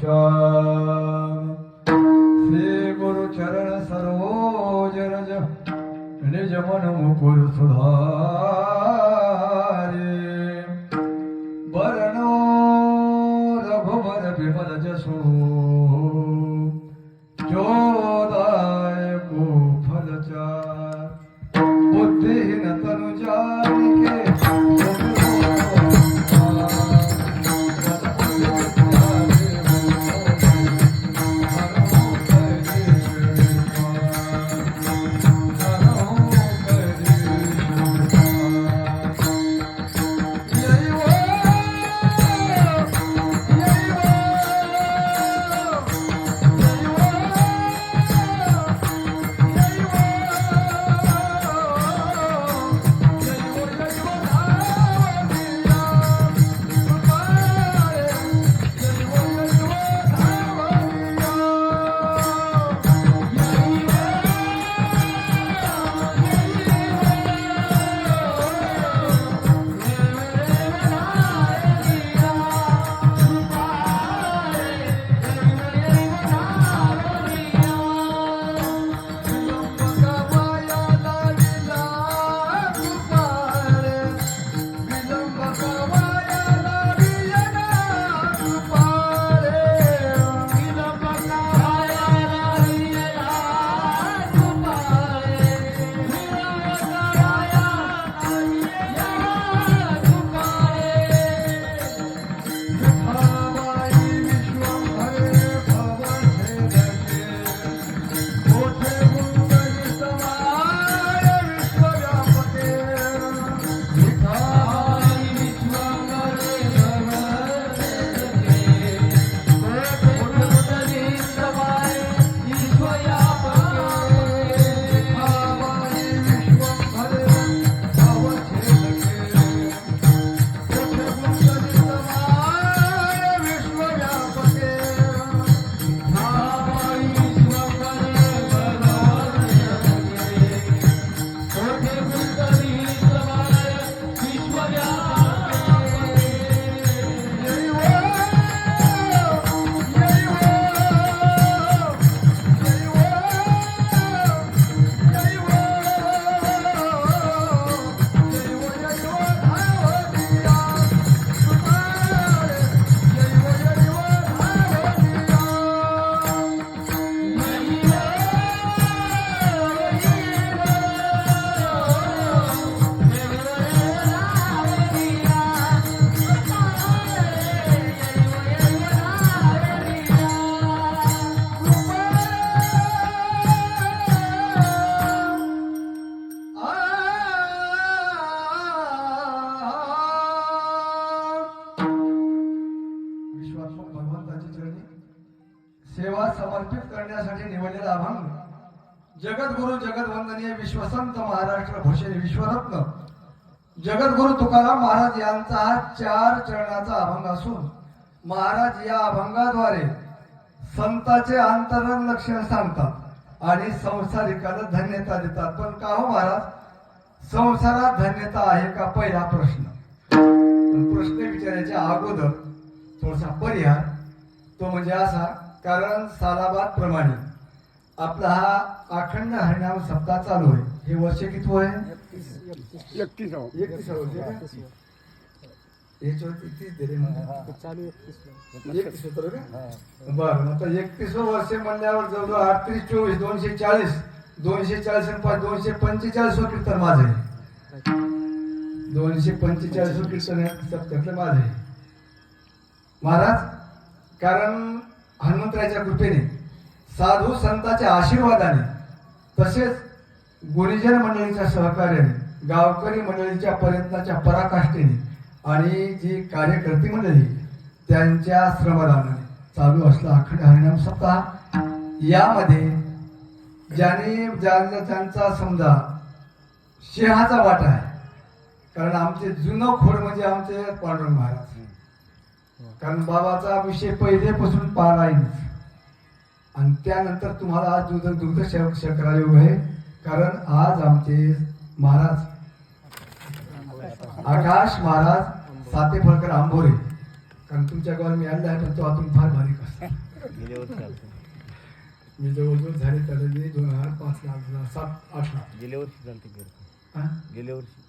श्याम श्री गुरु चरण सरोज रज निज मन मुकुर करण्यासाठी अभंग जगद्गुरु जगदवंदनीय विश्वसंत महाराष्ट्र भूषण विश्वरत्न। जगद्गुरु तुकाराम महाराज यांचा हा चार चरणाचा अभंग असून महाराज या अभंगाद्वारे संताचे अंतरंग लक्षण सांगतात आणि संसारिकाला धन्यता देतात. पण का हो महाराज? संसारात धन्यता आहे का? पहिला प्रश्न. प्रश्न विचारायच्या अगोदर थोडासा परिहार. तो म्हणजे असा कारण सालाबाद प्रमाणे आपला हा अखंड हरिनाम सप्ताह चालू आहे. हे वर्ष किती आहे एकतीस हो. एकतीस. चालू एकतीस का? बरं आता एकतीस वर्ष म्हणल्यावर जवळजवळ अडतीस चोवीस दोनशे चाळीस दोनशे चाळीस आणि पाच दोनशे पंचेचाळीस कीर्तन माझं आहे. दोनशे पंचेचाळीस कीर्तन सप्त्यातलं माझं आहे. महाराज कारण हनुमंतराच्या कृपेने साधू संतांच्या आशीर्वादाने तसेच गुणीजन मंडळीच्या सहकार्याने गावकरी मंडळीच्या प्रयत्नाच्या पराकाष्ठेने आणि जी कार्यकर्ती मंडळी त्यांच्या श्रमदानाने चालू असला अखंड हरिणाम सप्ताह. यामध्ये ज्याने ज्या त्यांचा समजा शेहाचा वाटा आहे कारण आमचे जुनं खोड म्हणजे आमचे पांडुरंग महाराज. कारण बाबाचा विषय पहिलेपासून पार आहे आणि त्यानंतर तुम्हाला आज दुध दुग्ध शक शकरा योग आहे. कारण आज आमचे महाराज आकाश महाराज सातेफळकर आंबोरे. कारण तुमच्या गावात मी आणला आहे पण तो आतून फार बारीक असतो मी जवळजवळ झाले त्याला मी दोन हजार पाच ला सात आठ ला. गेल्या वर्षी चालते गेलं? गेल्या वर्षी.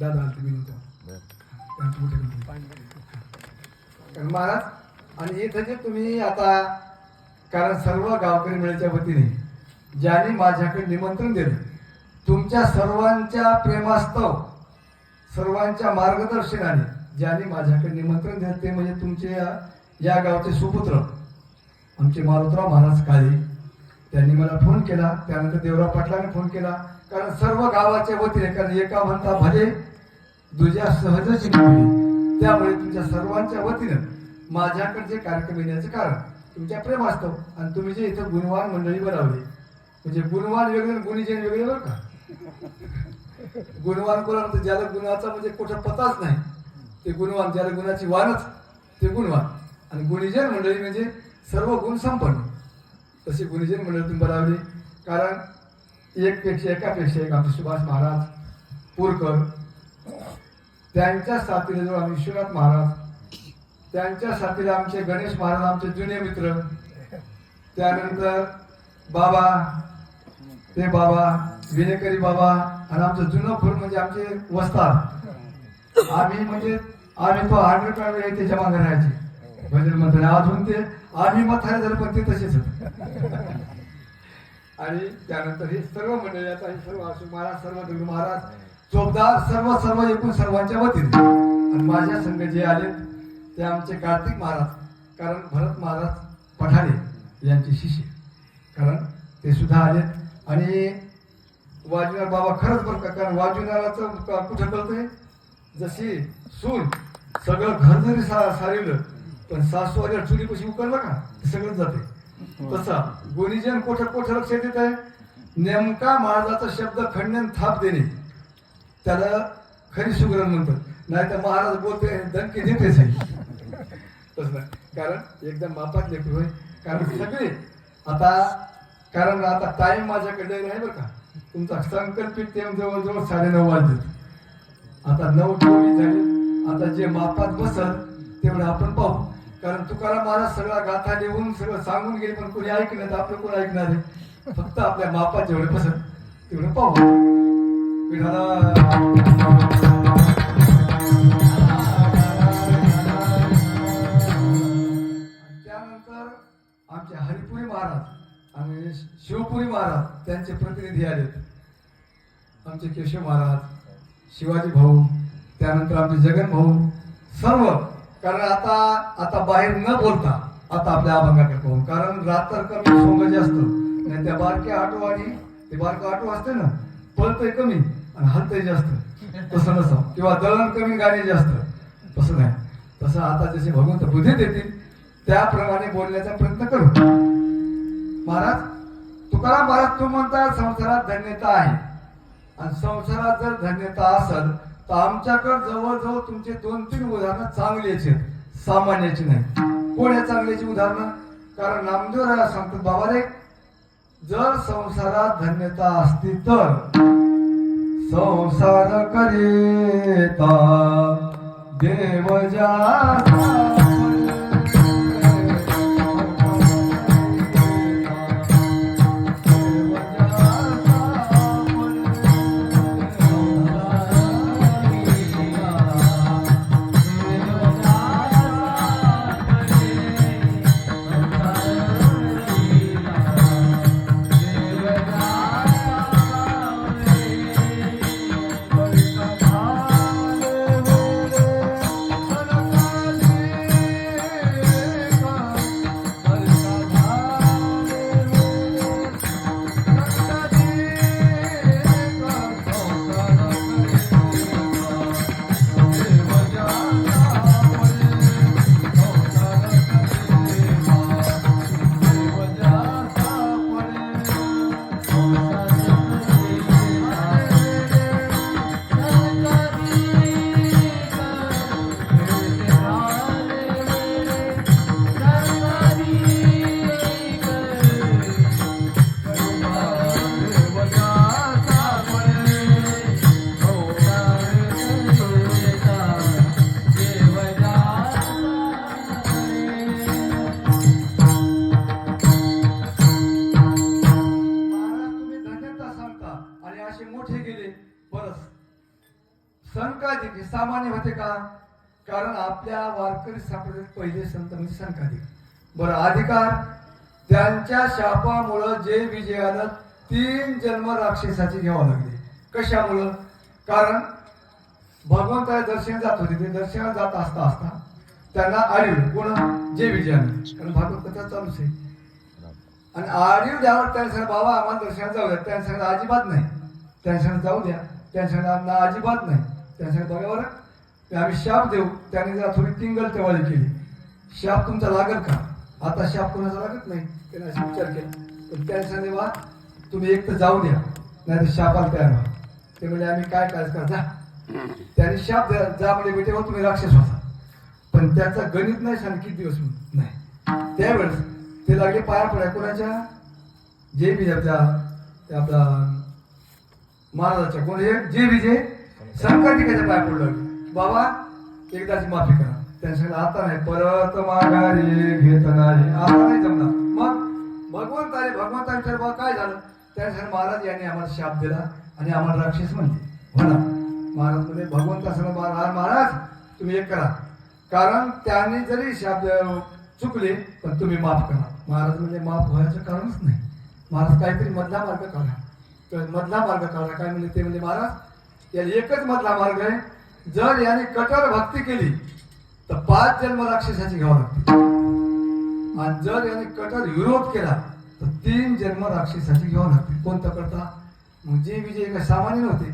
दादा आलते मी नव्हतो. महाराज आणि इथं जे तुम्ही आता कारण सर्व गावकरी मेळ्याच्या वतीने ज्याने माझ्याकडे निमंत्रण दिलं तुमच्या सर्वांच्या प्रेमास्तव सर्वांच्या मार्गदर्शनाने ज्याने माझ्याकडे निमंत्रण दिलं ते म्हणजे तुमचे या- गावचे सुपुत्र आमचे मारुतराव महाराज काळे. त्यांनी मला फोन केला त्यानंतर देवराव पाटलाने फोन केला कारण सर्व गावाच्या वतीने कारण एका म्हणता भले दुजा सहजच त्यामुळे तुमच्या सर्वांच्या वतीनं माझ्याकडे जे कार्यक्रम येण्याचं कारण तुमच्या प्रेम आणि तुम्ही जे इथं गुणवान मंडळी बनवली म्हणजे गुणवान वेगळे गुणीजन वेगळे बरं का? गुणवान कोणा म्हणतो ज्याला गुणाचा म्हणजे कुठं पताच नाही ते गुणवान ज्याला गुणाची वानच ते गुणवान. आणि गुणीजन मंडळी म्हणजे सर्व गुण संपन्न. तशी गुणीजन मंडळी तुम्ही बनवली. कारण एकपेक्षा एकापेक्षा एक आमचे सुभाष महाराज पूरकर त्यांच्या साथीला जो आम्ही विश्वनाथ महाराज त्यांच्या साथीला आमचे गणेश महाराज आमचे जुने मित्र. त्यानंतर बाबा ते बाबा विनेकरी बाबा आणि आमचं जुनं फुल म्हणजे आमचे वस्ताद. आम्ही म्हणजे आम्ही तो हंड्रेड वेळा त्याच्यामागे राहायचे. भजन म्हणतो अजून ते आम्ही मथारे झालं पण ते तसेच आणि त्यानंतर हे सर्व मंडळी आता हे सर्व अशोक महाराज सर्व दुर्ग महाराज चोपदार सर्व सर्व एकूण सर्वांच्या वतीने. आणि माझ्या संघ जे आले ते आमचे कार्तिक महाराज कारण भरत महाराज पठारे यांचे शिष्य. कारण ते सुद्धा आलेत आणि वाजुनार बाबा खरंच बरं का कारण वाजुनाराचं कुठं कळतंय? जशी सून सगळं घर जरी सा सारवलं पण सासू आल्या चुली कशी का ते जाते. तसा गुणीजन कोठं कोठं लक्षात येत आहे? नेमका महाराजाचा शब्द खंडन थाप देणे. त्याला खरी सुगरण म्हणतात. नाही तर महाराज बोलते दणके देतेच आहे. तसं कारण एकदम मापात लेकरू होय. कारण सगळे आता कारण आता टाइम माझ्याकडे नाही बरं का. तुमचा संकल्पित टाइम जवळजवळ साडेनऊ वाजले. आता नऊ चोवीस झाले. आता जे मापात बसल तेवढं आपण पाहू. कारण तुकाराम महाराज सगळा गाथा लिहून सगळं सांगून गेले पण कोणी ऐकलं तर आपलं कोण ऐकणार आहे? फक्त आपल्या मापात जेवढे बसत तेवढं पाहू. त्यानंतर आमचे हरिपुरी महाराज आणि शिवपुरी महाराज त्यांचे प्रतिनिधी आलेत. आमचे केशव महाराज शिवाजी भाऊ त्यानंतर आमचे जगन भाऊ सर्व. कारण आता आता बाहेर न बोलता आता आपल्या अभंगाकडे पाहून. कारण रात्र कमी सोंग जास्त. आणि त्या बारक्या आटो आणि ते बारकं आटो असते ना पळतंय कमी आणि हलतंय जास्त. तसं नसं किंवा दळण कमी गाणे जास्त. तसं नाही. तसं आता जसे भगवंत बुद्धी देतील त्याप्रमाणे बोलण्याचा प्रयत्न करू. महाराज तुकाराम महाराज तू म्हणता संसारात धन्यता आहे. आणि संसारात जर धन्यता असेल तर आमच्याकडे जवळजवळ तुमचे दोन तीन उदाहरणं चांगलीच आहेत. सामान्याची नाही. कोण चांगल्याची उदाहरणं? कारण नामदेव राया सांगतात बाबा रे जर संसारात धन्यता असती तर संसार करेता देव जा सामान्य होते का? कारण आपल्या वारकरी संप्रदायात पहिले संत म्हणजे संकाधिक बरं अधिकार? त्यांच्या शापामुळं जे विजयानं तीन जन्म राक्षसाची घ्यावं लागले. कशामुळं? कारण भगवंताला दर्शन जात होते. ते दर्शनात जात असता असता त्यांना आढळलं कोण? जे विजयानं कारण भागवत कथा चालूच आहे. आणि आडीव द्यावर त्यांच्या बाबा आम्हाला दर्शनात जाऊया. त्यांच्याकडे अजिबात नाही. त्यांच्याकडे जाऊ द्या. त्यांच्याकडे अजिबात नाही. त्यांच्या सांगितलं बघा बरं आम्ही शाप देऊ. त्याने जरा थोडी टिंगल टेवाळी केली. शाप तुमचा लागेल का? आता शाप कोणाचा लागत नाही? त्याने असा विचार केला. पण त्यांनी सांगितले तुम्ही एक तर जाऊ द्या. नाही तर शापाला तयार व्हा. ते म्हणजे आम्ही काय काय का जा. त्याने शाप द्या जा म्हणजे बेटे हो तुम्ही राक्षस व्हा पण त्याचं गणित नाही सांग किती दिवस म्हणून. नाही. त्यावेळेस ते लागले पाया पड्या कोणाच्या? जे बी आपल्या आपला महाराजाच्या कोण? हे जे विजय संकटिकाच्या पाया पडू बाबा एकदाची माफी करा. त्यांच्या सांगितलं आता नाही परत माघारी घेत नाही आता नाही जमणार. मग भगवंत आले. भगवंता विचार बाबा काय झालं? त्याने महाराज यांनी आम्हाला शाप दिला आणि आम्हाला राक्षस म्हणते म्हणा. महाराज म्हणजे भगवंता सांगा महाराज महाराज तुम्ही एक करा. कारण त्यांनी जरी शाप चुकले पण तुम्ही माफ करा. महाराज म्हणजे माफ व्हायचं कारणच नाही. महाराज काहीतरी मधला मार्ग काढा. तर मधला मार्ग काढा. काय म्हणजे ते म्हणजे महाराज या एकच मधला मार्ग आहे. जर याने कठोर भक्ती केली तर पाच जन्म राक्षसाची घ्यावं लागते. आणि जर याने कठोर विरोध केला तर तीन जन्म राक्षसाची घ्यावं लागते. कोणता करता? मग जे विजय काय सामान्य नव्हते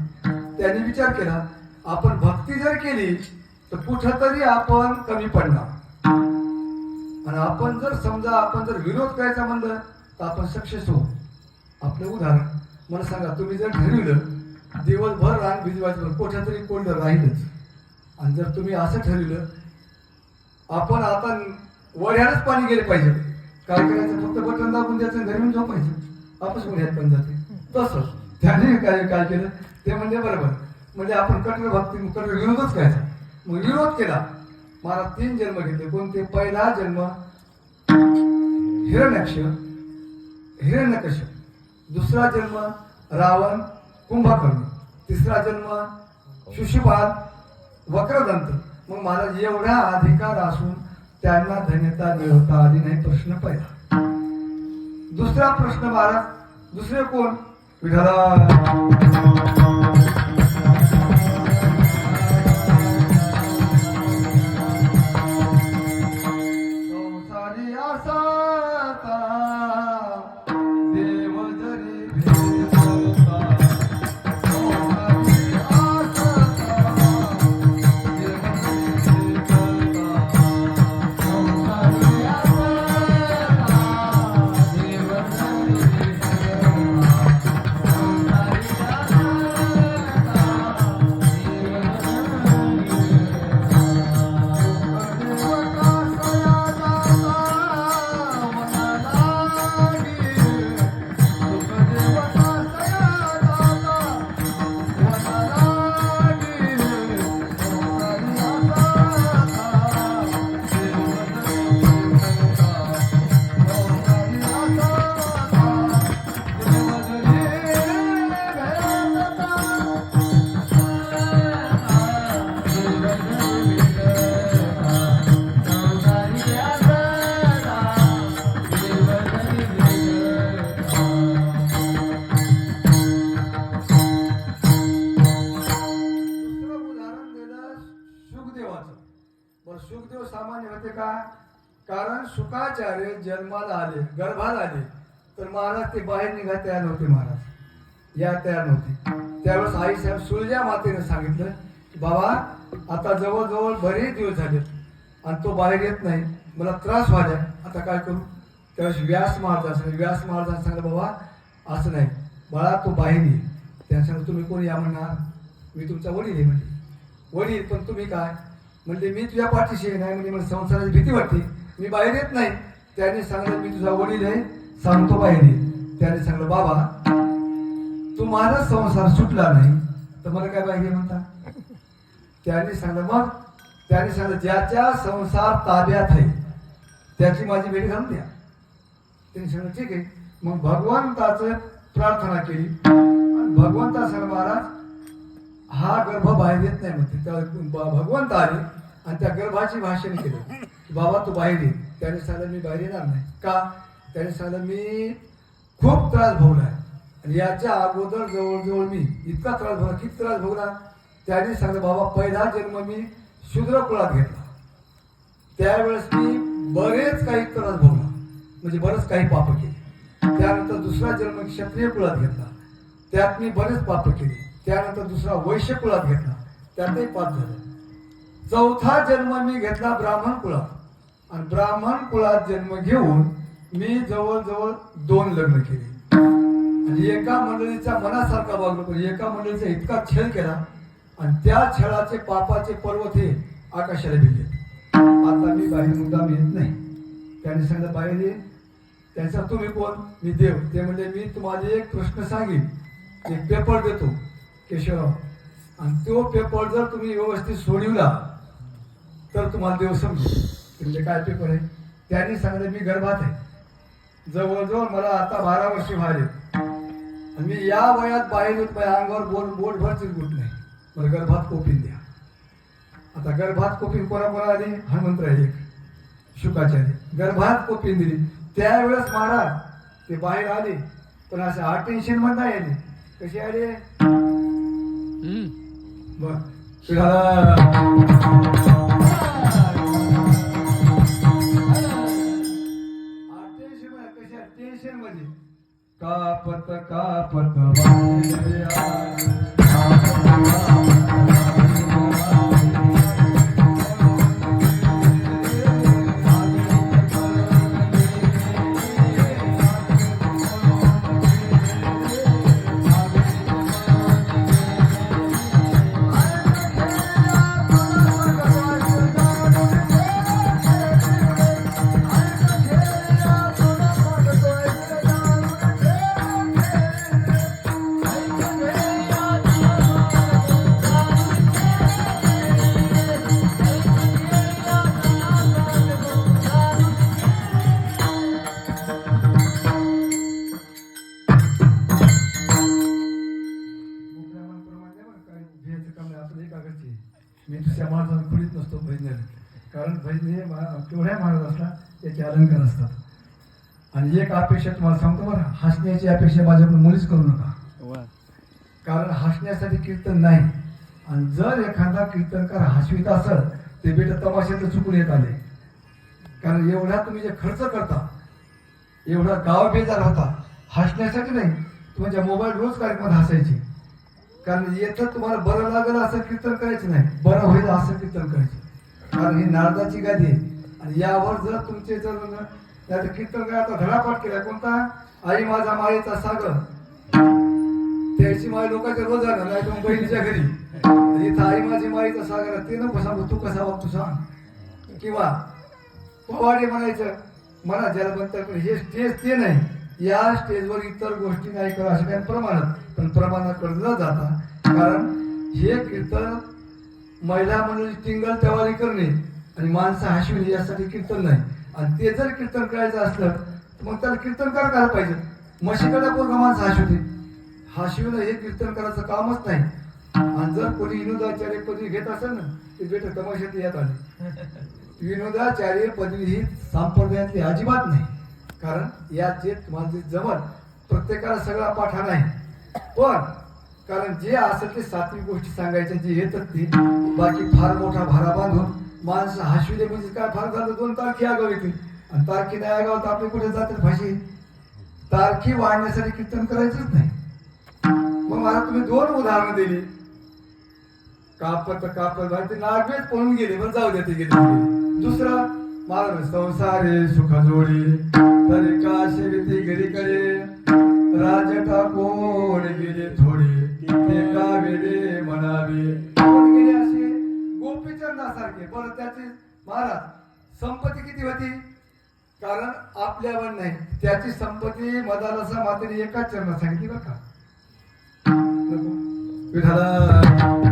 त्यांनी विचार केला आपण भक्ती जर केली तर कुठंतरी आपण कमी पडणार. आणि आपण जर समजा आपण जर विरोध करायचा म्हणलं तर आपण सक्सेस होऊ. आपलं उदाहरण मला सांगा तुम्ही जर ठरविलं दिवसभर रान भिजवायचं कुठं तरी कोंड राहीलच. आणि जर तुम्ही असं ठरविलं आपण आता वड्यालाच पाणी गेले पाहिजे. काय करायचं फक्त बटन दाबून द्यायचं घरी झोपायचं. आपस वड्यात पण जाते. तसं. त्याने काय काय केलं? ते म्हणजे बरोबर. म्हणजे आपण कठोर भक्ती कठोर विरोधच करायचा. मग विरोध केला. मला तीन जन्म घेतले. कोणते? पहिला जन्म हिरण्याक्ष हिरण्यकश्यप. दुसरा जन्म रावण कुंभकर्ण. तिसरा जन्म शिशुपाल वक्रदंत. मग महाराज एवढा अधिकार असून त्यांना धन्यता मिळवता आली नाही प्रश्न पहिला. दुसरा प्रश्न महाराज दुसरे कोण? विठाला सुखाचार्य जन्माला आले गर्भाला आले तर महाराज ते बाहेर निघा तयार नव्हते महाराज. या तयार नव्हते. त्यावेळेस आई साहेब सुलजा मातेने सांगितलं की बाबा आता जवळजवळ बरेच दिवस झाले आणि तो बाहेर येत नाही. मला त्रास व्हायला आता काय करू? त्यावेळेस व्यास महाराज सांगितलं व्यास महाराजांना सांगितलं बाबा असं नाही. बाळा तो बाहेर ये. त्यासाठी तुम्ही कोण या म्हणणार? मी तुमचा वडील आहे. म्हणजे वडील पण तुम्ही काय? म्हणजे मी तुझ्या पाठीशी नाही म्हणजे मला संसाराची भीती वाटते. मी बाहेर येत नाही. त्याने सांगितलं मी तुझा वडील आहे. सांगतो बाहेर ये. त्याने सांगलं बाबा तू माझा संसार सुटला नाही. तर मला काय पाहिजे म्हणता? त्याने सांगलं मग? त्याने सांगलं ज्याच्या संसार ताब्यात आहे त्याची माझी भेट घालून द्या. त्यांनी सांगितलं ठीक आहे. मग भगवंताचं प्रार्थना केली. आणि भगवंता सांग महाराज हा गर्भ बाहेर येत नाही म्हणते. त्या भगवंत आले आणि त्या गर्भाची भाषण केलं. बाबा तू बाहेर ये. त्याने सांगितलं मी बाहेर येणार नाही. का? त्याने सांगितलं मी खूप त्रास भोगलाय. आणि याच्या अगोदर जवळजवळ मी इतका त्रास भोगला किती त्रास भोगला? त्याने सांगितलं बाबा पहिला जन्म मी शूद्र कुळात घेतला. त्यावेळेस मी बरेच काही त्रास भोगला. म्हणजे बरेच काही पाप केले. त्यानंतर दुसरा जन्म क्षत्रिय कुळात घेतला. त्यात मी बरेच पाप केले. त्यानंतर दुसरा वैश्य कुळात घेतला. त्यातही पाप झालं. चौथा जन्म मी घेतला ब्राह्मण कुळात. आणि ब्राह्मण कुळात जन्म घेऊन मी जवळजवळ दोन लग्न केले. आणि एका मंडळीच्या मनासारखा वागलो पण एका मंडळीचा इतका छळ केला आणि त्या छळाचे पापाचे पर्वत हे आकाशाला भिडले. आता मी बाहेर मुद्दाम येत नाही. त्याने सांगितलं बाहेर ये त्यांचा तुम्ही कोण? मी देव. ते म्हणजे मी तुम्हाला एक प्रश्न सांगेन. एक पेपर देतो केशवराव आणि तो पेपर जर तुम्ही व्यवस्थित सोडविला तर तुम्हाला देव समजेल. म्हणजे काय पेपर आहे? त्यांनी सांगितलं मी गर्भात आहे. जवळजवळ मला आता बारा वर्ष आणि मी या वयात बाहेर माझ्या अंगावर बोट बोटभर चिरगुट नाही. मला गर्भात कोपीन द्या. आता गर्भात कोपीन कोणा कोणा आली हनुमंतराय एक शुकाचार्य गर्भात कोपीन दिली. त्यावेळेस महाराज ते बाहेर आले. पण असं अटेन्शनमध्ये नाही आले कसे आले? बर. कापत कापत वारे दुसऱ्या माणसाला खुलीत नसतो भजन कारण भजन हे केवढ्या महाराज असला याचे अलंकार असतात. आणि एक अपेक्षा तुम्हाला सांगतो बरं हसण्याची अपेक्षा माझ्याकडून मुलीच करू नका. कारण हसण्यासाठी कीर्तन नाही. आणि जर एखादा कीर्तनकार हसवीत असेल ते बेट तमाशात चुकून येत आले. कारण एवढा तुम्ही जे खर्च करता एवढा गाव बेजार होता हसण्यासाठी नाही. तुमच्या मोबाईल रोज कार्यक्रमात हसायचे. कारण येतं तुम्हाला बरं लागेल असं कीर्तन करायचं नाही. बरं होईल असं कीर्तन करायचं. कारण ही नारदाची गादी आहे. आणि यावर जर तुमचे जर त्याचं कीर्तन काय आता धडापाठ केला कोणता? आई माझा माळेचा सागर. त्याची माळी लोकांच्या रोज आलं नाही तर बहिणीच्या घरी. इथं आई माझी माईचा सागर ते नको सांगू तू कसा वागतो सांग. किंवा पवाडे म्हणायचं मला ज्याला म्हणतात हे तेच ते नाही. या स्टेजवर इतर गोष्टी नाही करा असं काही प्रमाणात पण प्रमाणात न जाता. कारण हे कीर्तन महिला मंडळी टिंगल टवाली करणे आणि माणसं हसविणे यासाठी कीर्तन नाही. आणि ते जर कीर्तन करायचं असलं तर मग त्याला कीर्तनकार करायला पाहिजे. म्हशीकडे पोरगा माणसं हसवते हसविणं हे कीर्तन करायचं कामच नाही. आणि जर कोणी विनोदाचार्य पदवी घेत असेल ना ते बेट तमाशात येत आले. विनोदाचार्य पदवी ही संप्रदायातली अजिबात नाही. कारण या जे तुम्हाला जे जमल प्रत्येकाला सगळा पाठा नाही पण कारण जे असेल ते सात्विक गोष्टी सांगायच्या जे येतात ते बाकी फार मोठा भारा बांधून माणसं हसविले म्हणजे काय फार झालं? दोन तारखे आगाव येतील. आणि तारखे नाही आगाव तर आपले कुठे जातात भाषे तारखी वाढण्यासाठी कीर्तन करायचंच नाही. मग मला तुम्ही दोन उदाहरणं दिली. कापत कापत ते नागवेच पळून गेले पण जाऊ दे ते गेले. दुसरा मला संसारे सुख जोडी तरी काशी विती गिरी करे राज टाकोड गेले थोडी एका का वेडे म्हणावे? गेले असे गोपीचंदासारखे बरं त्याची महाराज संपत्ती किती होती? कारण आपल्यावर नाही. त्याची संपत्ती मदारसा मात्र एकाच चरणात सांगितली बरं का? विठाला